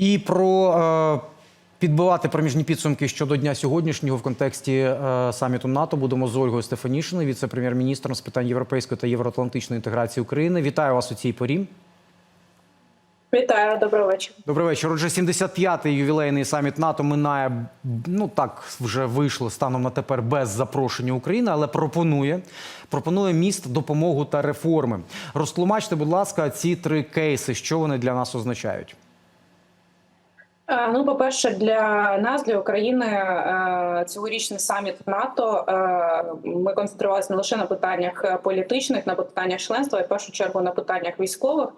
І про е, підбивати проміжні підсумки щодо дня сьогоднішнього в контексті е, саміту НАТО будемо з Ольгою Стефанішиною, віце-прем'єр-міністром з питань європейської та євроатлантичної інтеграції України. Вітаю вас у цій порі. Вітаю, доброго вечора. Добрий вечір. Отже, 75-й ювілейний саміт НАТО минає. Ну так вже вийшло станом на тепер без запрошення України, але пропонує пропонує міст, допомогу та реформи. Розтлумачте, будь ласка, ці три кейси, що вони для нас означають. Е, Ну, по-перше, для нас, для України, е, цьогорічний саміт НАТО. е, Ми концентрувалися не лише на питаннях політичних, на питаннях членства, а в першу чергу на питаннях військових.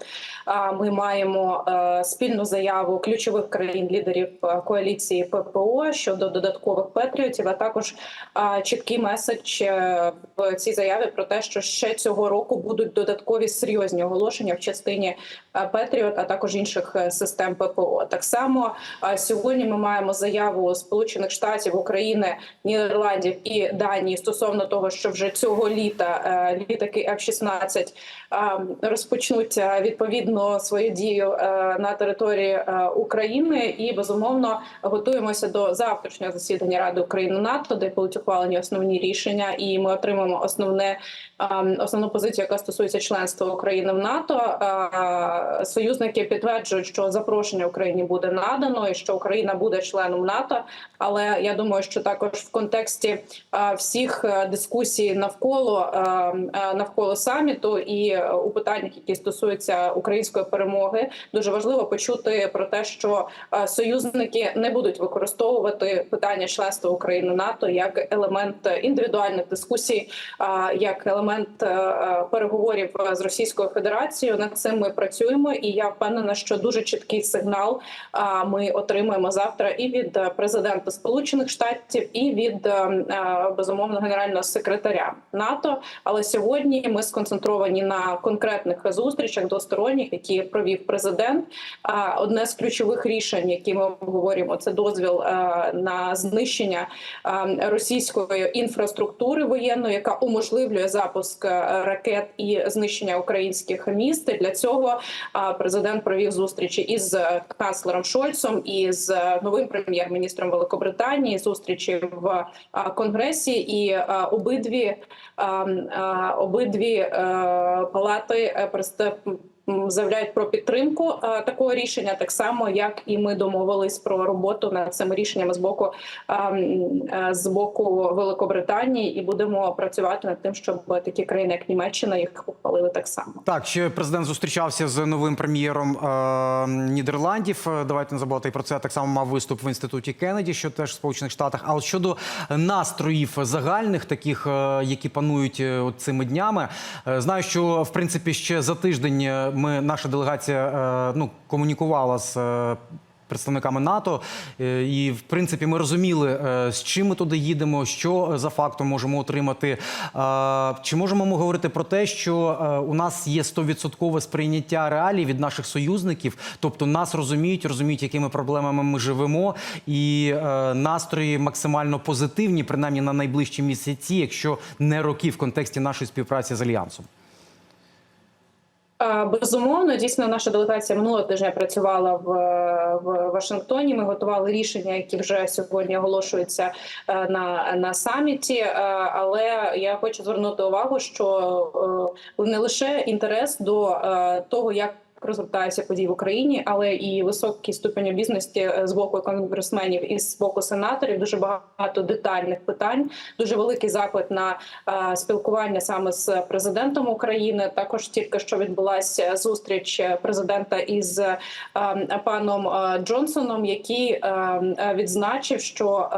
Ми маємо спільну заяву ключових країн-лідерів коаліції ППО щодо додаткових патріотів, а також чіткий меседж в цій заяві про те, що ще цього року будуть додаткові серйозні оголошення в частині Петріот, а також інших систем ППО. Так само сьогодні ми маємо заяву Сполучених Штатів, України, Нідерландів і Данії стосовно того, що вже цього літа е, літаки F-16 е, розпочнуть е, відповідно свою дію на території України, і безумовно готуємося до завтрашнього засідання Ради України НАТО, де будуть ухвалені основні рішення, і ми отримаємо основне основну позицію, яка стосується членства України в НАТО. Союзники підтверджують, що запрошення Україні буде надано і що Україна буде членом НАТО. Але я думаю, що також в контексті всіх е, дискусій навколо е, е, навколо саміту і у питаннях, які стосуються української перемоги, дуже важливо почути про те, що союзники не будуть використовувати питання членства України НАТО як елемент індивідуальних дискусій, як елемент переговорів з Російською Федерацією. Над цим ми працюємо, і я впевнена, що дуже чіткий сигнал а, ми отримаємо завтра і від е, президента Сполучених Штатів, і від е, е, безумовно генерального секретаря НАТО. Але сьогодні ми сконцентровані на конкретних зустрічах двосторонніх, які провів президент. Одне з ключових рішень, які ми обговорюємо, це дозвіл на знищення російської інфраструктури воєнної, яка уможливлює запуск ракет і знищення українських міст. Для цього президент провів зустрічі із канцлером Шольцом і з е, новим прем'єр-міністром Великобританії. Зустрічі в конгресі, і обидві а, м, а, обидві е, палати е, заявляють про підтримку е, такого рішення, так само як і ми домовились про роботу над цими рішеннями з боку е, м, е, з боку Великобританії, і будемо працювати над тим, щоб такі країни, як Німеччина, їх ухвалили так само. Так, ще президент зустрічався з новим прем'єром е, Нідерландів. Давайте не забувати і про це. Так само мав виступ в інституті Кеннеді, що теж в Сполучених Штатах. А от щодо настроїв загальних, таких, які панують от цими днями, знаю, що в принципі ще за тиждень ми наша делегація е, ну комунікувала з. е, Представниками НАТО, Е, і в принципі ми розуміли, з чим ми туди їдемо, що за фактом можемо отримати. Чи можемо ми говорити про те, що у нас є 100% сприйняття реалій від наших союзників, тобто нас розуміють, розуміють, якими проблемами ми живемо, і настрої максимально позитивні, принаймні на найближчі місяці, якщо не роки в контексті нашої співпраці з альянсом. Е, Безумовно, дійсно, наша делегація минулого тижня працювала в, в Вашингтоні. Ми готували рішення, які вже сьогодні оголошуються е, на, на саміті. Е, Але я хочу звернути увагу, що не лише інтерес до того, як розгортаються події в Україні, але і високий ступень обізнаності е, з боку конгресменів і з боку сенаторів. Дуже багато детальних питань, дуже великий запит на е, спілкування саме з президентом України. Також тільки що відбулася зустріч президента із е, паном Джонсоном, який відзначив, що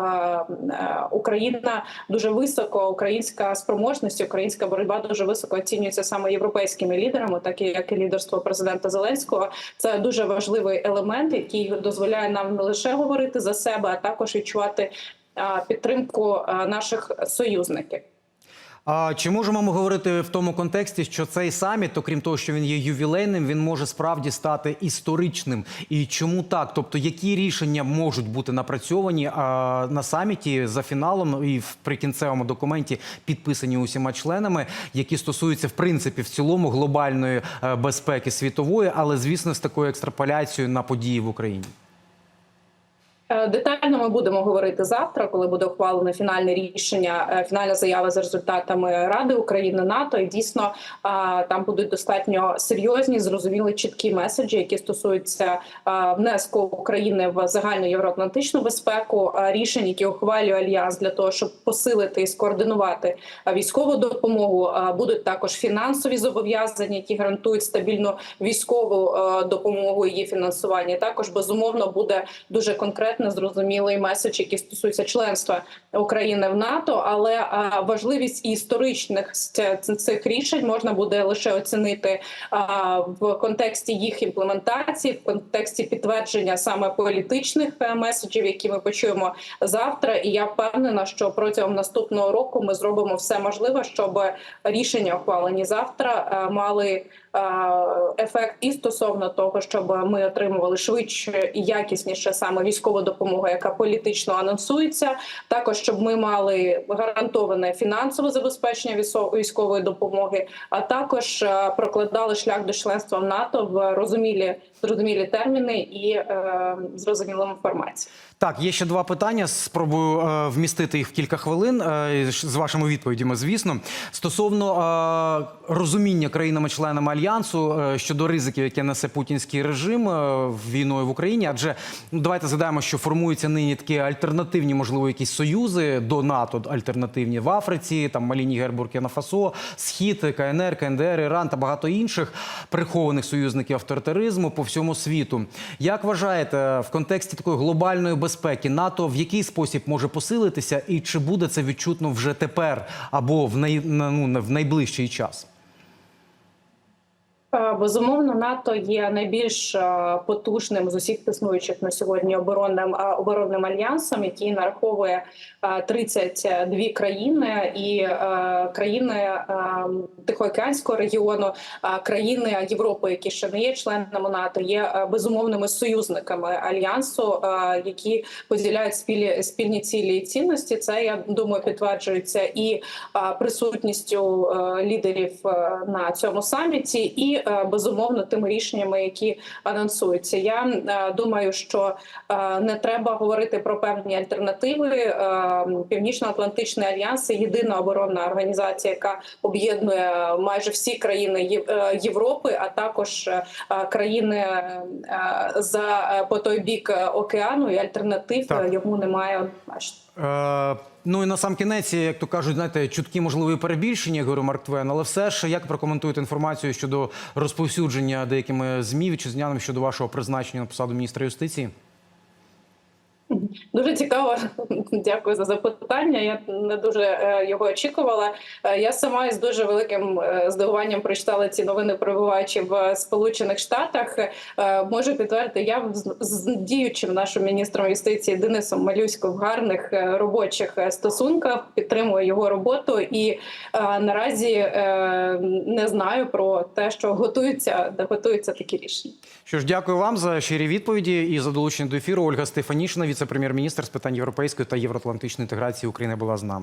Україна дуже високо, українська спроможність, українська боротьба дуже високо оцінюється саме європейськими лідерами, так як і лідерство президента Зеленського. Це дуже важливий елемент, який дозволяє нам не лише говорити за себе, а також відчувати підтримку наших союзників. А чи можемо ми говорити в тому контексті, що цей саміт, окрім того, що він є ювілейним, він може справді стати історичним? І чому так? Тобто, які рішення можуть бути напрацьовані а, на саміті за фіналом і в прикінцевому документі підписані усіма членами, які стосуються в принципі в цілому глобальної е, безпеки світової, але звісно з такою екстраполяцією на події в Україні? Е, Детально ми будемо говорити завтра, коли буде ухвалено фінальне рішення, е, фінальна заява за результатами Ради України НАТО. І дійсно там будуть достатньо серйозні, зрозумілі чіткі меседжі, які стосуються внеску України в загальну євроатлантичну безпеку, рішень, які ухвалює альянс для того, щоб посилити і скоординувати військову допомогу. Будуть також фінансові зобов'язання, які гарантують стабільну військову е, допомогу її фінансування. Також безумовно буде дуже конкретно зрозумілий меседж, який стосується членства України в НАТО. Але важливість історичних ц- цих рішень можна буде лише оцінити в контексті їх імплементації, в контексті підтвердження саме політичних е, меседжів, які ми почуємо завтра. І я впевнена, що протягом наступного року ми зробимо все можливе, щоб рішення ухвалені завтра е, мали е, ефект і стосовно того, щоб ми отримували швидше і якісніше саме військову допомогу, яка політично анонсується. Також щоб ми мали гарантоване фінансове забезпечення військової допомоги, а також е, прокладали шлях до членства в НАТО в розумілі зрозумілі терміни і е, зрозумілу інформацію. Так, є ще два питання. Спробую е, вмістити їх в кілька хвилин е, з вашими відповідями, звісно. Стосовно е, розуміння країнами-членами альянсу е, щодо ризиків, які несе путінський режим е, війною в Україні. Адже ну давайте згадаємо, що формуються нині такі альтернативні, можливо, якісь союзи до НАТО, альтернативні в Африці, там Малі, Нігер, Буркіна Фасо, Схід, КНР, КНДР, Іран та багато інших прихованих союзників авторитаризму по всьому світу. Як вважаєте, в контексті такої глобальної безпеки НАТО в який спосіб може посилитися, і чи буде це відчутно вже тепер або в най, ну, в найближчий час? Е, Безумовно, НАТО є найбільш е, потужним з усіх існуючих на сьогодні оборонним е, оборонним альянсом, який нараховує е, 32 країни і країни Тихоокеанського регіону, країни Європи, які ще не є членами НАТО, є безумовними союзниками альянсу, які поділяють спільні спільні цілі і цінності. Це я думаю підтверджується і присутністю лідерів на цьому саміті, і безумовно тими рішеннями, які анонсуються. Я е, думаю, що е, не треба говорити про певні альтернативи. Е, Північно-Атлантичний альянс це єдина оборонна організація, яка об'єднує майже всі країни е, Європи, а також е, країни е, за е, по той бік е, океану, і альтернатив Так. е, йому немає. Е, ну і на сам кінець, як то кажуть, знаєте, чуткі можливі перебільшення, як говорив Марк Твен, але все ж як прокоментуєте інформацію щодо розповсюдження деякими змі вітчизняним щодо вашого призначення на посаду міністра юстиції? Дуже цікаво. Дякую за запитання. Я не дуже е, його очікувала. Е, Я сама із дуже великим е, здивуванням прочитала ці новини, перебуваючи в Сполучених Штатах. Можу підтвердити, я з- діючим нашим міністром юстиції Денисом Малюськом в гарних робочих стосунках підтримую його роботу і наразі не знаю про те, що готуються, де готуються такі рішення. Що ж, дякую вам за щирі відповіді і за долучення до ефіру. Ольга Стефанішина, віце-прем'єр-міністр з питань європейської та євроатлантичної інтеграції України, була з нами.